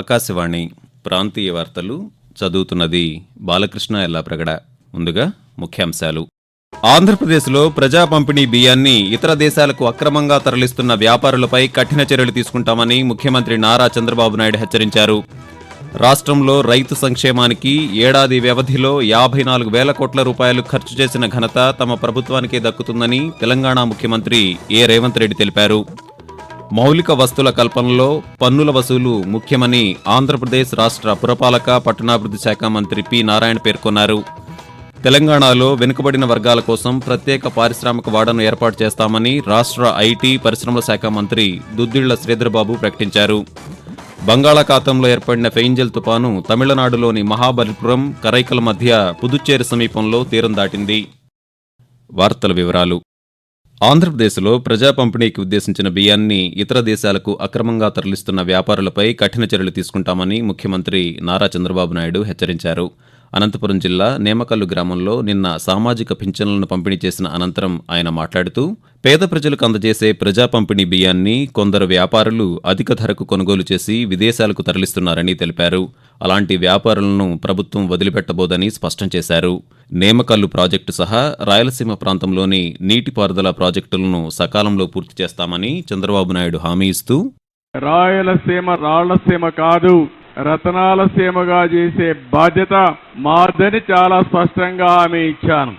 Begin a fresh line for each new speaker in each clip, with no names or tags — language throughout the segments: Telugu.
ఆకాశవాణి ప్రాంతీయ వార్తలు చదువుతున్నది బాలకృష్ణ ఎల్లా ప్రగడ ముందుగా ముఖ్యాంశాలు ఆంధ్రప్రదేశ్లో ప్రజా పంపిణీ బియ్యాన్ని ఇతర దేశాలకు అక్రమంగా తరలిస్తున్న వ్యాపారులపై కఠిన చర్యలు తీసుకుంటామని ముఖ్యమంత్రి నారా చంద్రబాబు నాయుడు హెచ్చరించారు రాష్ట్రంలో రైతు సంక్షేమానికి ఏడాది వ్యవధిలో యాభై నాలుగు వేల కోట్ల రూపాయలు ఖర్చు చేసిన ఘనత తమ ప్రభుత్వానికే దక్కుతుందని తెలంగాణ ముఖ్యమంత్రి ఏ రేవంత్ రెడ్డి తెలిపారు మౌలిక వస్తుల కల్పనలో పన్నుల వసూలు ముఖ్యమని ఆంధ్రప్రదేశ్ రాష్ట్ర పురపాలక పట్టణాభివృద్ధి శాఖ మంత్రి పి నారాయణ పేర్కొన్నారు తెలంగాణలో వెనుకబడిన వర్గాల కోసం ప్రత్యేక పారిశ్రామిక వాడను ఏర్పాటు చేస్తామని రాష్ట్ర ఐటీ పరిశ్రమల శాఖ మంత్రి దుద్దిళ్ల శ్రీధర్బాబు ప్రకటించారు బంగాళాఖాతంలో ఏర్పడిన ఫెయింజల్ తుపాను తమిళనాడులోని మహాబలిపురం కరైకల మధ్య పుదుచ్చేరి సమీపంలో తీరం దాటింది వార్తల వివరాలు ఆంధ్రప్రదేశ్లో ప్రజా పంపిణీకి ఉద్దేశించిన బియ్యాన్ని ఇతర దేశాలకు అక్రమంగా తరలిస్తున్న వ్యాపారులపై కఠిన చర్యలు తీసుకుంటామని ముఖ్యమంత్రి నారా చంద్రబాబు నాయుడు హెచ్చరించారు అనంతపురం జిల్లా నేమకల్లు గ్రామంలో నిన్న సామాజిక పింఛన్లను పంపిణీ చేసిన అనంతరం ఆయన మాట్లాడుతూ పేద ప్రజలకు అందజేసే ప్రజా పంపిణీ బియ్యాన్ని కొందరు వ్యాపారులు అధిక ధరకు కొనుగోలు చేసి విదేశాలకు తరలిస్తున్నారని తెలిపారు అలాంటి వ్యాపారులను ప్రభుత్వం వదిలిపెట్టబోదని స్పష్టం చేశారు నేమకల్లు ప్రాజెక్టు సహా రాయలసీమ ప్రాంతంలోని నీటిపారుదల ప్రాజెక్టులను సకాలంలో పూర్తి చేస్తామని చంద్రబాబు నాయుడు హామీ ఇస్తూ రాయలసీమ రాళ్లసీమ కాదు రతనాల సీమగా చేసే బాధ్యత మాదని చాలా స్పష్టంగా ఆమె ఇచ్చాను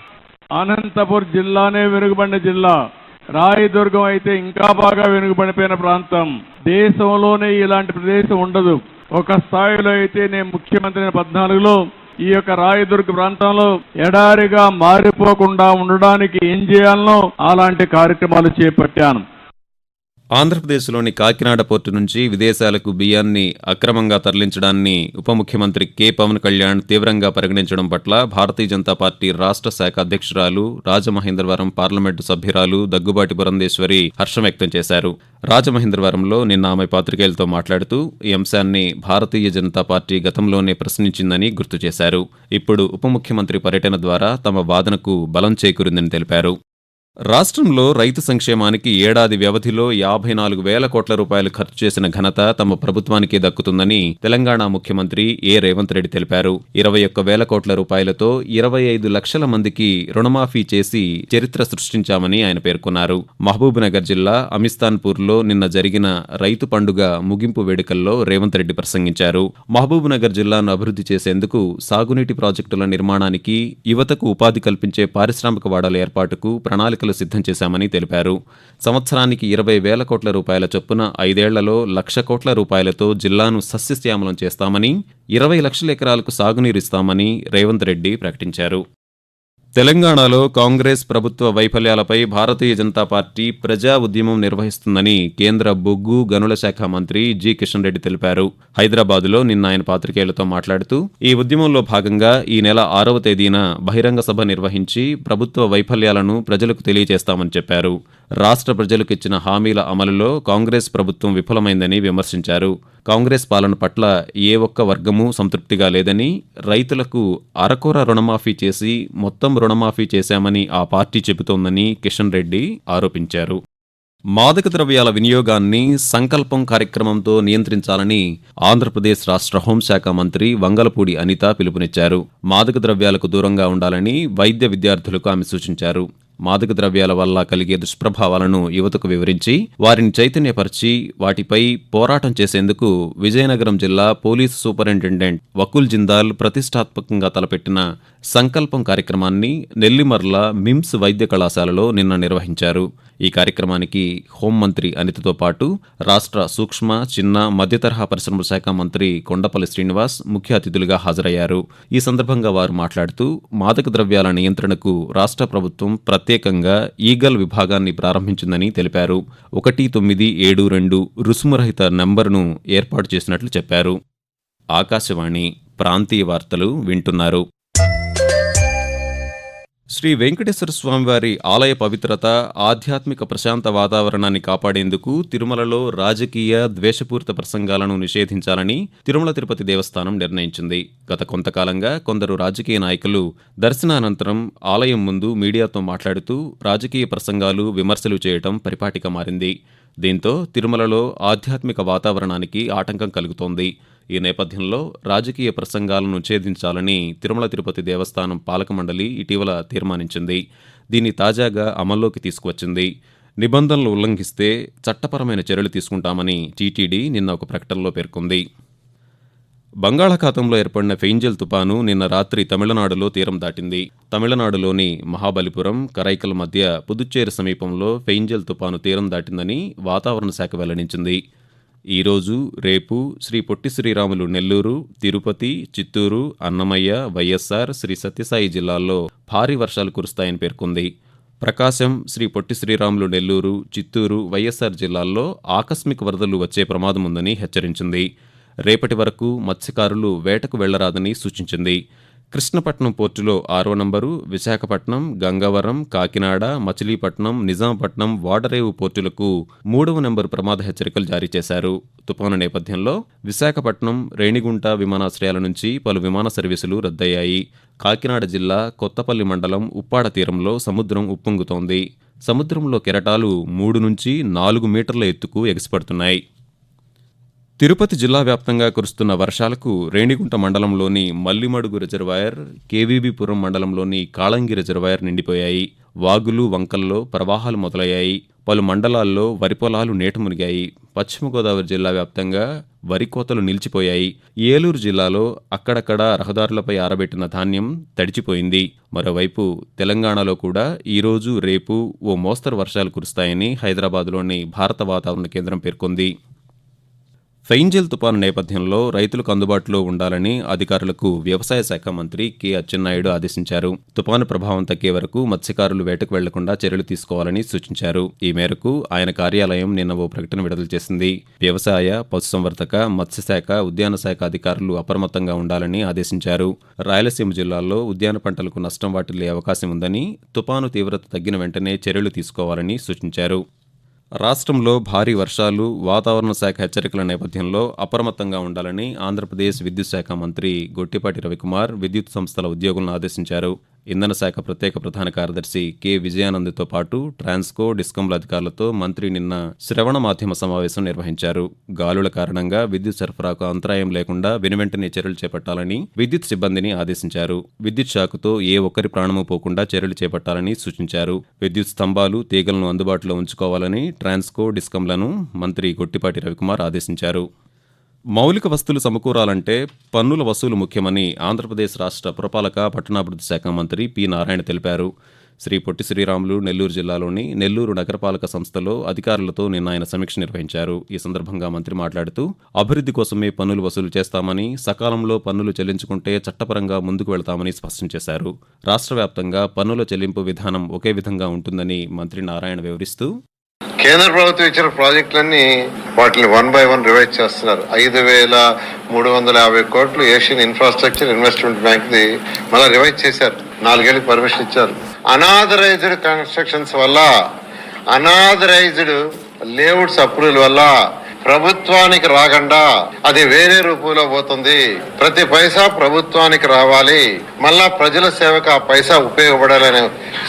అనంతపూర్ జిల్లానే వెనుగబడిన జిల్లా రాయదుర్గం అయితే ఇంకా బాగా వెనుకబడిపోయిన ప్రాంతం దేశంలోనే ఇలాంటి ప్రదేశం ఉండదు ఒక స్థాయిలో అయితే నేను ముఖ్యమంత్రి పద్నాలుగులో ఈ యొక్క రాయదుర్గ ప్రాంతంలో ఎడారిగా మారిపోకుండా ఉండడానికి ఏం చేయాలనో అలాంటి కార్యక్రమాలు చేపట్టాను ఆంధ్రప్రదేశ్లోని కాకినాడ పోర్టు నుంచి విదేశాలకు బియ్యాన్ని అక్రమంగా తరలించడాన్ని ఉప ముఖ్యమంత్రి కె పవన్ కళ్యాణ్ తీవ్రంగా పరిగణించడం పట్ల భారతీయ జనతా పార్టీ రాష్ట్ర శాఖ అధ్యక్షురాలు రాజమహేంద్రవరం పార్లమెంటు సభ్యురాలు దగ్గుబాటి పురంధేశ్వరి హర్షం వ్యక్తం చేశారు రాజమహేంద్రవరంలో నిన్న ఆమె పాత్రికేయులతో మాట్లాడుతూ ఈ అంశాన్ని భారతీయ జనతా పార్టీ గతంలోనే ప్రశ్నించిందని గుర్తు చేశారు ఇప్పుడు ఉప ముఖ్యమంత్రి పర్యటన ద్వారా తమ వాదనకు బలం చేకూరిందని తెలిపారు రాష్ట్రంలో రైతు సంక్షేమానికి ఏడాది వ్యవధిలో యాభై నాలుగు వేల కోట్ల రూపాయలు ఖర్చు చేసిన ఘనత తమ ప్రభుత్వానికే దక్కుతుందని తెలంగాణ ముఖ్యమంత్రి ఏ రేవంత్ రెడ్డి తెలిపారు ఇరవై ఒక్క వేల కోట్ల రూపాయలతో ఇరవై ఐదు లక్షల మందికి రుణమాఫీ చేసి చరిత్ర సృష్టించామని ఆయన పేర్కొన్నారు మహబూబ్నగర్ జిల్లా అమిస్తాన్పూర్లో నిన్న జరిగిన రైతు పండుగ ముగింపు వేడుకల్లో రేవంత్ రెడ్డి ప్రసంగించారు మహబూబ్నగర్ జిల్లాను అభివృద్ధి చేసేందుకు సాగునీటి ప్రాజెక్టుల నిర్మాణానికి యువతకు ఉపాధి కల్పించే పారిశ్రామిక వాడల ఏర్పాటుకు ప్రణాళిక ప్రణాళికలు సిద్ధం చేశామని తెలిపారు సంవత్సరానికి ఇరవై వేల కోట్ల రూపాయల చొప్పున ఐదేళ్లలో లక్ష కోట్ల రూపాయలతో జిల్లాను సస్యశ్యామలం చేస్తామని ఇరవై లక్షల ఎకరాలకు సాగునీరిస్తామని రేవంత్ రెడ్డి ప్రకటించారు తెలంగాణలో కాంగ్రెస్ ప్రభుత్వ వైఫల్యాలపై భారతీయ జనతా పార్టీ ప్రజా ఉద్యమం నిర్వహిస్తుందని కేంద్ర బొగ్గు గనుల శాఖ మంత్రి జి కిషన్ రెడ్డి తెలిపారు హైదరాబాదులో నిన్న ఆయన పాత్రికేయులతో మాట్లాడుతూ ఈ ఉద్యమంలో భాగంగా ఈ నెల ఆరవ తేదీన బహిరంగ సభ నిర్వహించి ప్రభుత్వ వైఫల్యాలను ప్రజలకు తెలియజేస్తామని చెప్పారు రాష్ట్ర ప్రజలకు ఇచ్చిన హామీల అమలులో కాంగ్రెస్ ప్రభుత్వం విఫలమైందని విమర్శించారు కాంగ్రెస్ పాలన పట్ల ఏ ఒక్క వర్గమూ సంతృప్తిగా లేదని రైతులకు అరకొర రుణమాఫీ చేసి మొత్తం రుణమాఫీ చేశామని ఆ పార్టీ చెబుతోందని కిషన్ రెడ్డి ఆరోపించారు మాదక ద్రవ్యాల వినియోగాన్ని సంకల్పం కార్యక్రమంతో నియంత్రించాలని ఆంధ్రప్రదేశ్ రాష్ట్ర హోంశాఖ మంత్రి వంగలపూడి అనిత పిలుపునిచ్చారు మాదక ద్రవ్యాలకు దూరంగా ఉండాలని వైద్య విద్యార్థులకు ఆమె సూచించారు మాదక ద్రవ్యాల వల్ల కలిగే దుష్ప్రభావాలను యువతకు వివరించి వారిని చైతన్యపరిచి వాటిపై పోరాటం చేసేందుకు విజయనగరం జిల్లా పోలీసు సూపరింటెండెంట్ వకుల్ జిందాల్ ప్రతిష్టాత్మకంగా తలపెట్టిన సంకల్పం కార్యక్రమాన్ని నెల్లిమర్ల మిమ్స్ వైద్య కళాశాలలో నిన్న నిర్వహించారు ఈ కార్యక్రమానికి హోంమంత్రి అనితతో పాటు రాష్ట్ర సూక్ష్మ చిన్న మధ్యతరహా పరిశ్రమల శాఖ మంత్రి కొండపల్లి శ్రీనివాస్ ముఖ్య అతిథులుగా హాజరయ్యారు ఈ సందర్భంగా వారు మాట్లాడుతూ మాదక ద్రవ్యాల నియంత్రణకు రాష్ట్ర ప్రభుత్వం ప్రత్యేకంగా ఈగల్ విభాగాన్ని ప్రారంభించిందని తెలిపారు ఒకటి తొమ్మిది ఏడు రెండు రుసుమురహిత నంబర్ను ఏర్పాటు చేసినట్లు చెప్పారు ఆకాశవాణి ప్రాంతీయ వార్తలు వింటున్నారు శ్రీ వెంకటేశ్వర స్వామివారి ఆలయ పవిత్రత ఆధ్యాత్మిక ప్రశాంత వాతావరణాన్ని కాపాడేందుకు తిరుమలలో రాజకీయ ద్వేషపూరిత ప్రసంగాలను నిషేధించాలని తిరుమల తిరుపతి దేవస్థానం నిర్ణయించింది గత కొంతకాలంగా కొందరు రాజకీయ నాయకులు దర్శనానంతరం ఆలయం ముందు మీడియాతో మాట్లాడుతూ రాజకీయ ప్రసంగాలు విమర్శలు చేయటం పరిపాటిగా మారింది దీంతో తిరుమలలో ఆధ్యాత్మిక వాతావరణానికి ఆటంకం కలుగుతోంది ఈ నేపథ్యంలో రాజకీయ ప్రసంగాలను ఛేదించాలని తిరుమల తిరుపతి దేవస్థానం పాలక మండలి ఇటీవల తీర్మానించింది దీన్ని తాజాగా అమల్లోకి తీసుకువచ్చింది నిబంధనలు ఉల్లంఘిస్తే చట్టపరమైన చర్యలు తీసుకుంటామని టీటీడీ నిన్న ఒక ప్రకటనలో పేర్కొంది బంగాళాఖాతంలో ఏర్పడిన ఫెయింజల్ తుపాను నిన్న రాత్రి తమిళనాడులో తీరం దాటింది తమిళనాడులోని మహాబలిపురం కరైకల్ మధ్య పుదుచ్చేరి సమీపంలో ఫెయింజల్ తుపాను తీరం దాటిందని వాతావరణ శాఖ వెల్లడించింది ఈరోజు రేపు శ్రీ పొట్టి శ్రీరాములు నెల్లూరు తిరుపతి చిత్తూరు అన్నమయ్య వైఎస్ఆర్ శ్రీ సత్యసాయి జిల్లాల్లో భారీ వర్షాలు కురుస్తాయని పేర్కొంది ప్రకాశం శ్రీ పొట్టి శ్రీరాములు నెల్లూరు చిత్తూరు వైఎస్ఆర్ జిల్లాల్లో ఆకస్మిక వరదలు వచ్చే ప్రమాదముందని హెచ్చరించింది రేపటి వరకు మత్స్యకారులు వేటకు వెళ్లరాదని సూచించింది కృష్ణపట్నం పోర్టులో ఆరో నంబరు విశాఖపట్నం గంగవరం కాకినాడ మచిలీపట్నం నిజాంపట్నం వాడరేవు పోర్టులకు మూడవ నంబరు ప్రమాద హెచ్చరికలు జారీ చేశారు తుఫాను నేపథ్యంలో విశాఖపట్నం రేణిగుంట విమానాశ్రయాల నుంచి పలు విమాన సర్వీసులు రద్దయ్యాయి కాకినాడ జిల్లా కొత్తపల్లి మండలం ఉప్పాడ తీరంలో సముద్రం ఉప్పొంగుతోంది సముద్రంలో కెరటాలు మూడు నుంచి నాలుగు మీటర్ల ఎత్తుకు ఎగసిపడుతున్నాయి తిరుపతి జిల్లా వ్యాప్తంగా కురుస్తున్న వర్షాలకు రేణిగుంట మండలంలోని మల్లిమడుగు రిజర్వాయర్ కేవీబీపురం మండలంలోని కాళంగి రిజర్వాయర్ నిండిపోయాయి వాగులు వంకల్లో ప్రవాహాలు మొదలయ్యాయి పలు మండలాల్లో వరి పొలాలు నీట మునిగాయి పశ్చిమ గోదావరి జిల్లా వ్యాప్తంగా వరి కోతలు నిలిచిపోయాయి ఏలూరు జిల్లాలో అక్కడక్కడ రహదారులపై ఆరబెట్టిన ధాన్యం తడిచిపోయింది మరోవైపు తెలంగాణలో కూడా ఈరోజు రేపు ఓ మోస్తరు వర్షాలు కురుస్తాయని హైదరాబాద్లోని భారత వాతావరణ కేంద్రం పేర్కొంది ఫెయింజల్ తుపాను నేపథ్యంలో రైతులకు అందుబాటులో ఉండాలని అధికారులకు వ్యవసాయ శాఖ మంత్రి కె అచ్చెన్నాయుడు ఆదేశించారు తుపాను ప్రభావం తగ్గే వరకు మత్స్యకారులు వేటకు వెళ్లకుండా చర్యలు తీసుకోవాలని సూచించారు ఈ మేరకు ఆయన కార్యాలయం నిన్న ఓ ప్రకటన విడుదల చేసింది వ్యవసాయ పశుసంవర్ధక మత్స్యశాఖ ఉద్యాన శాఖ అధికారులు అప్రమత్తంగా ఉండాలని ఆదేశించారు రాయలసీమ జిల్లాల్లో ఉద్యాన పంటలకు నష్టం వాటిల్లే అవకాశం ఉందని తుపాను తీవ్రత తగ్గిన వెంటనే చర్యలు తీసుకోవాలని సూచించారు రాష్ట్రంలో భారీ వర్షాలు వాతావరణ శాఖ హెచ్చరికల నేపథ్యంలో అప్రమత్తంగా ఉండాలని ఆంధ్రప్రదేశ్ విద్యుత్ శాఖ మంత్రి గొట్టిపాటి రవికుమార్ విద్యుత్ సంస్థల ఉద్యోగులను ఆదేశించారు ఇంధన శాఖ ప్రత్యేక ప్రధాన కార్యదర్శి కె విజయానంద్తో పాటు ట్రాన్స్కో డిస్కంల అధికారులతో మంత్రి నిన్న శ్రవణ మాధ్యమ సమావేశం నిర్వహించారు గాలుల కారణంగా విద్యుత్ సరఫరాకు అంతరాయం లేకుండా వెనువెంటనే చర్యలు చేపట్టాలని విద్యుత్ సిబ్బందిని ఆదేశించారు విద్యుత్ శాఖతో ఏ ఒక్కరి ప్రాణము పోకుండా చర్యలు చేపట్టాలని సూచించారు విద్యుత్ స్తంభాలు తీగలను అందుబాటులో ఉంచుకోవాలని ట్రాన్స్కో డిస్కంలను మంత్రి గొట్టిపాటి రవికుమార్ ఆదేశించారు మౌలిక వస్తువులు సమకూరాలంటే పన్నుల వసూలు ముఖ్యమని ఆంధ్రప్రదేశ్ రాష్ట్ర పురపాలక పట్టణాభివృద్ధి శాఖ మంత్రి పి నారాయణ తెలిపారు శ్రీ పొట్టి శ్రీరాములు నెల్లూరు జిల్లాలోని నెల్లూరు నగరపాలక సంస్థలో అధికారులతో నిన్న ఆయన సమీక్ష నిర్వహించారు ఈ సందర్భంగా మంత్రి మాట్లాడుతూ అభివృద్ధి కోసమే పన్నులు వసూలు చేస్తామని సకాలంలో పన్నులు చెల్లించుకుంటే చట్టపరంగా ముందుకు వెళతామని స్పష్టం చేశారు రాష్ట్ర వ్యాప్తంగా పన్నుల చెల్లింపు విధానం ఒకే విధంగా ఉంటుందని మంత్రి నారాయణ వివరిస్తూ కేంద్ర ప్రభుత్వం ఇచ్చిన ప్రాజెక్టులన్నీ వాటిని వన్ బై వన్ రివైజ్ చేస్తున్నారు ఐదు వేల మూడు వందల యాభై కోట్లు ఏషియన్ ఇన్ఫ్రాస్ట్రక్చర్ ఇన్వెస్ట్మెంట్ బ్యాంక్ది మళ్ళీ రివైజ్ చేశారు నాలుగేళ్ళకి పర్మిషన్ ఇచ్చారు అనాథరైజ్డ్ కన్స్ట్రక్షన్స్ వల్ల అనాథరైజ్డ్ లేఅవుట్స్ అప్రూవల్ వల్ల ప్రభుత్వానికి రాకుండా అది వేరే రూపంలో పోతుంది ప్రతి పైసా ప్రభుత్వానికి రావాలి మళ్ళా ప్రజల సేవకు ఆ పైసా ఉపయోగపడాలనే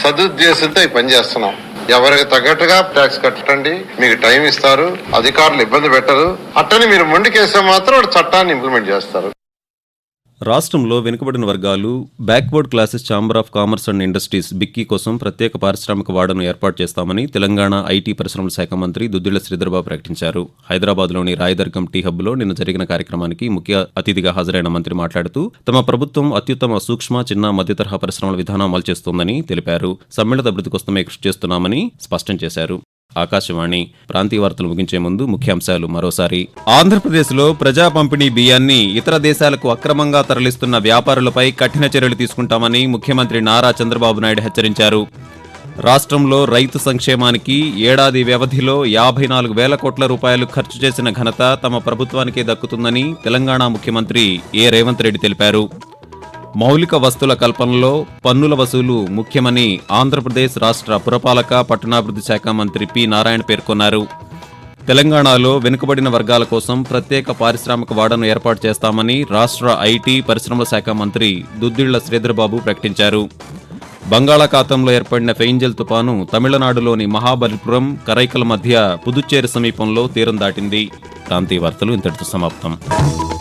సదుద్దేశంతో ఈ పనిచేస్తున్నాం ఎవరికి తగ్గట్టుగా ట్యాక్స్ కట్టండి మీకు టైం ఇస్తారు అధికారులు ఇబ్బంది పెట్టరు అట్టని మీరు ముందుకేస్తే మాత్రం చట్టాన్ని ఇంప్లిమెంట్ చేస్తారు రాష్ట్రంలో వెనుకబడిన వర్గాలు backward classes chamber of commerce and industries బిక్కీ కోసం ప్రత్యేక పారిశ్రామిక వాడను ఏర్పాటు చేస్తామని తెలంగాణ ఐటీ పరిశ్రమల శాఖ మంత్రి దుద్దిళ్ల శ్రీధర్బాబు ప్రకటించారు హైదరాబాద్లోని రాయదర్గం టీ హబ్లో నిన్న జరిగిన కార్యక్రమానికి ముఖ్య అతిథిగా హాజరైన మంత్రి మాట్లాడుతూ తమ ప్రభుత్వం అత్యుత్తమ సూక్ష్మ చిన్న మధ్య తరహా పరిశ్రమల విధానం అమలు చేస్తోందని తెలిపారు సమ్మేళన అభివృద్ధి కోసమే కృషి చేస్తున్నామని స్పష్టం చేశారు ఆకాశవాణి ప్రాంతీయ వార్తలు ముగించే ముందు ముఖ్యాంశాలు మరోసారి ఆంధ్రప్రదేశ్లో ప్రజా పంపిణీ బియ్యాన్ని ఇతర దేశాలకు అక్రమంగా తరలిస్తున్న వ్యాపారులపై కఠిన చర్యలు తీసుకుంటామని ముఖ్యమంత్రి నారా చంద్రబాబు నాయుడు హెచ్చరించారు రాష్ట్రంలో రైతు సంక్షేమానికి ఏడాది వ్యవధిలో యాభై నాలుగు వేల కోట్ల రూపాయలు ఖర్చు చేసిన ఘనత తమ ప్రభుత్వానికే దక్కుతుందని తెలంగాణ ముఖ్యమంత్రి ఏ రేవంత్ రెడ్డి తెలిపారు మౌలిక వస్తుల కల్పనలో పన్నుల వసూలు ముఖ్యమని ఆంధ్రప్రదేశ్ రాష్ట్ర పురపాలక పట్టణాభివృద్ధి శాఖ మంత్రి పి నారాయణ పేర్కొన్నారు తెలంగాణలో వెనుకబడిన వర్గాల కోసం ప్రత్యేక పారిశ్రామిక వాడను ఏర్పాటు చేస్తామని రాష్ట్ర ఐటీ పరిశ్రమల శాఖ మంత్రి దుద్దిళ్ల శ్రీధర్బాబు ప్రకటించారు బంగాళాఖాతంలో ఏర్పడిన ఫెయింజల్ తుపాను తమిళనాడులోని మహాబలిపురం కరైకల మధ్య పుదుచ్చేరి సమీపంలో తీరం దాటింది ప్రాంతీయ వార్తలు ఇంతటితో సమాప్తం